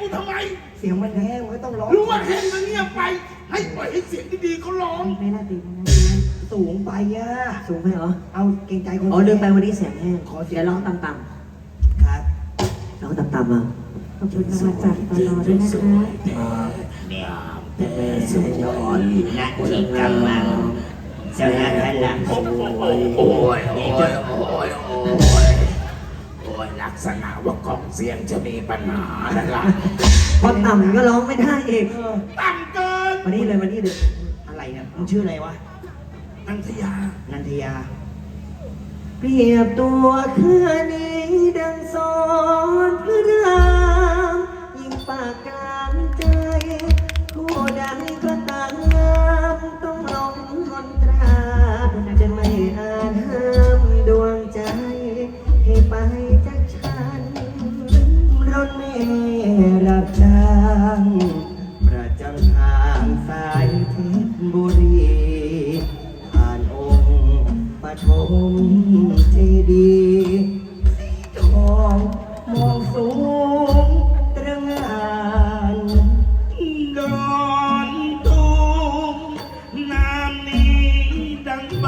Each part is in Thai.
กูทำไม เสียงมันแห้งมันก็ต้องร้องรู้ว่าแห้งมันเงียบไป ให้ปล่อยให้เสียงดีๆเขาร้อง ไม่น่าตีไม่น่าตีนะสูงไปอะ สูงไปเหรอ เอาเกรงใจคนอ๋อลืมไปวันนี้เสียงแห้งขอเสียเดี๋งยวร้องต่ำครับๆร้องต่ำๆอะขอบคุณรางวัลจากตลอด้วยนะคะเนี่ยสุดยอดนะที่กำลังเจ้าหน้าที่หลังโอ้ยโอ้ยโอ้ยโอ้ย เสียงจะมีปัญหาแล้วล่ะพอต่ำก็ร้องไม่ได้อีกต่ำเกินมานี่เลยมานี่เลยอะไรเนี่ยมึงชื่ออะไรวะนันทยานันทยาเปรียบตัวคือนี้ดังสอนพระรามยิ่งปากกลางใจผู้ใดก็ตามต้องหลง ปฐมเจดีย์สีทองมองสูงตระหงานดอนตูมน้ำนี้ดังใบ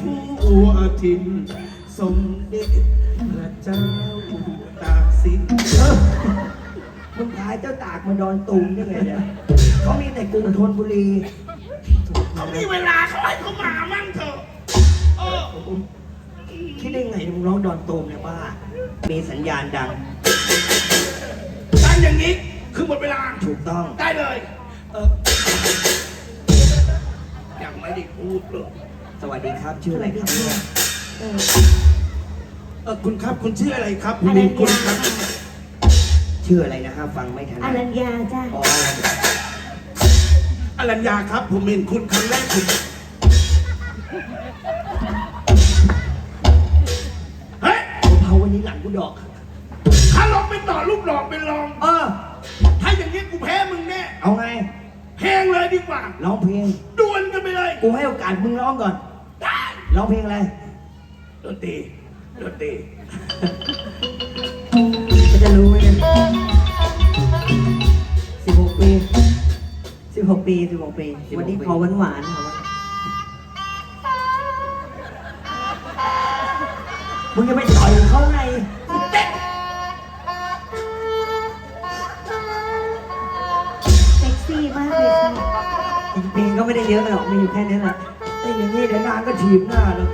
ทั่วถิ่นสมเด็จพระเจ้าตากสินมึงพายเจ้าตากมาดอนตูมได้ไงเนี่ยเขามีแต่กรุงธนบุรี เขามีเวลาเขาให้เขามามั่งเถอะ คิดได้ไงมึงร้องดอนตูมเนี่ยว่ามีสัญญาณดัง ตั้งอย่างนี้คือหมดเวลา ถูกต้อง ได้เลย เออยังไม่ได้พูดเลยสวัสดีครับ ชื่ออะไรครับเนี่ยเออเออคุณครับคุณชื่ออะไรครับผมมีคุณครับชื่ออะไรนะครับฟังไม่ทันอรัญญาจ้าอ๋ออรัญญาครับ ผมเห็นคุณครั้งแรกคุณ วันนี้หลังกูดอก ถ้าลองไปต่อรูปหลอกเป็นรอง เออ ถ้าอย่างนี้กูแพ้มึงแน่เอาไงเพลงเลยดีกว่า ร้องเพลง ดวลกันไปเลยกูให้โอกาสมึงร้องก่อนได้ร้องเพลงอะไรดนตรีดนตรีเขาจะรู้ไหมเนี่ยสิบหกปีสิบหกปีสิบหกปี16วันนี้ปีขอหวานหวานๆ มึงจะไปต่อยเขาไงเซ็กซี่มากเลยค่ะเพลงก็ไม่ได้เยอะหรอกมีอยู่แค่นี้แหละไอ้อย่างนี้เดี๋ยวนางก็ถีบหน้าเลย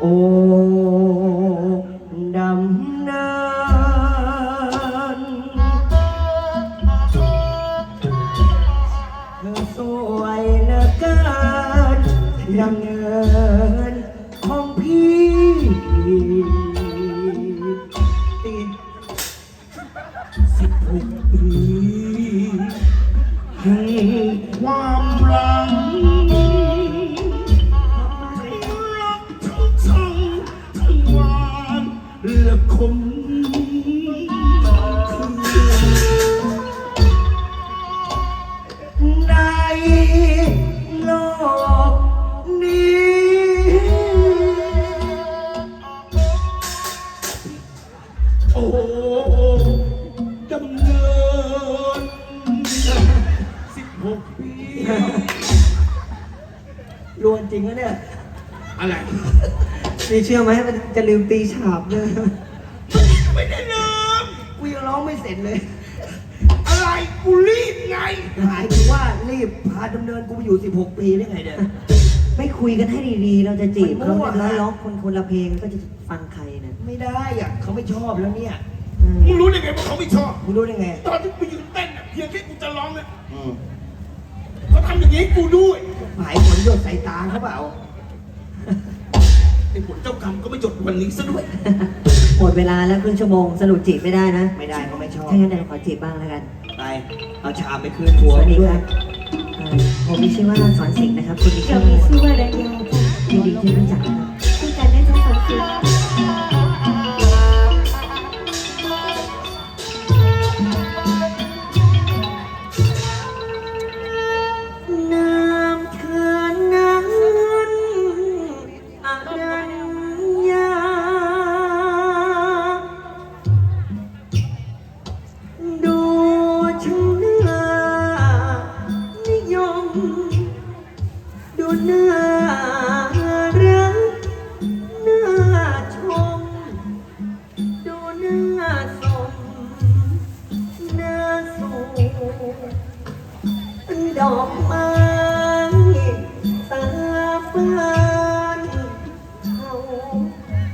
โอ้ดำ ดำเนิ รวนจริงนะเนี่ย อะไร นี่เชื่อไหมมันจะลืมตีฉาบเลยไม่ได้ลืมกูยังร้องไม่เสร็จเลย อะไรกูรีบไง หมายถึงว่ารีบพาดำเนินกูไปอยู่ 16 ปีได้ไงเนี่ย ไม่คุยกันให้ดีๆ เราจะจีบมันเขามั่วแล้วร้องคนคนละเพลงก็จะฟังใครเนี่ยไม่ได้อะเขาไม่ชอบแล้วเนี่ยเออมึงรู้ได้ไงว่าเขาไม่ชอบ มึงรู้ได้ไง ตอนที่กูยืนเต้นน่ะเพียงแค่กูจะร้องเนี่ยอืมเขาทำอย่างนี้ให้กูด้วย หมายผลหยดใส่ตาเขาเปล่า ไอ้ผลเจ้ากรรมก็ไม่หยดวันนี้ซะด้วย หมดเวลาแล้วครึ่งชั่วโมงสรุปจีบไม่ได้นะไม่ได้เขาไม่ชอบ ถ้างั้นเดี๋ยวขอจีบบ้างแล้วกันไป เอาชามไปคืนผัวสวัสดีด้วคยรับเอ่อผมมีชื่อว่าสอนสิงห์นะครับคุณมีชื่เราอมีว่าชื่อว่ารัญญาจ้ะยินดีที่รู้จักนะครับ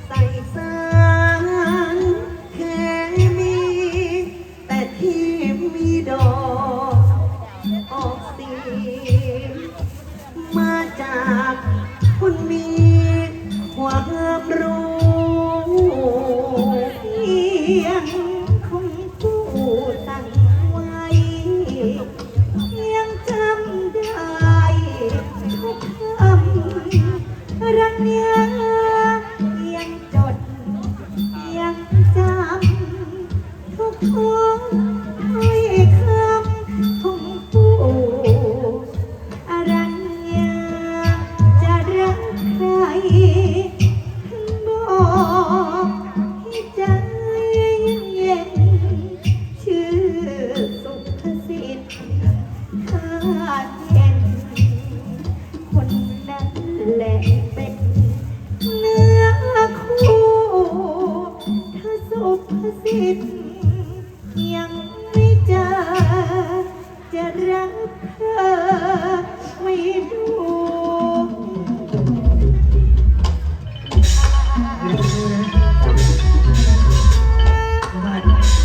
ใส่สารเคมี แต่ที่มีดอกออกสีมาจากคนมีความรู้เพียงคงผู้ตั้งไว้เพียงจำได้ทุกคำรักเนี้ยยัง เห็คนนั้นแหละเป็นเนื้อคู่ถ้าสุสิทธิ์ยังไม่จอจะรักเธอไม่ดู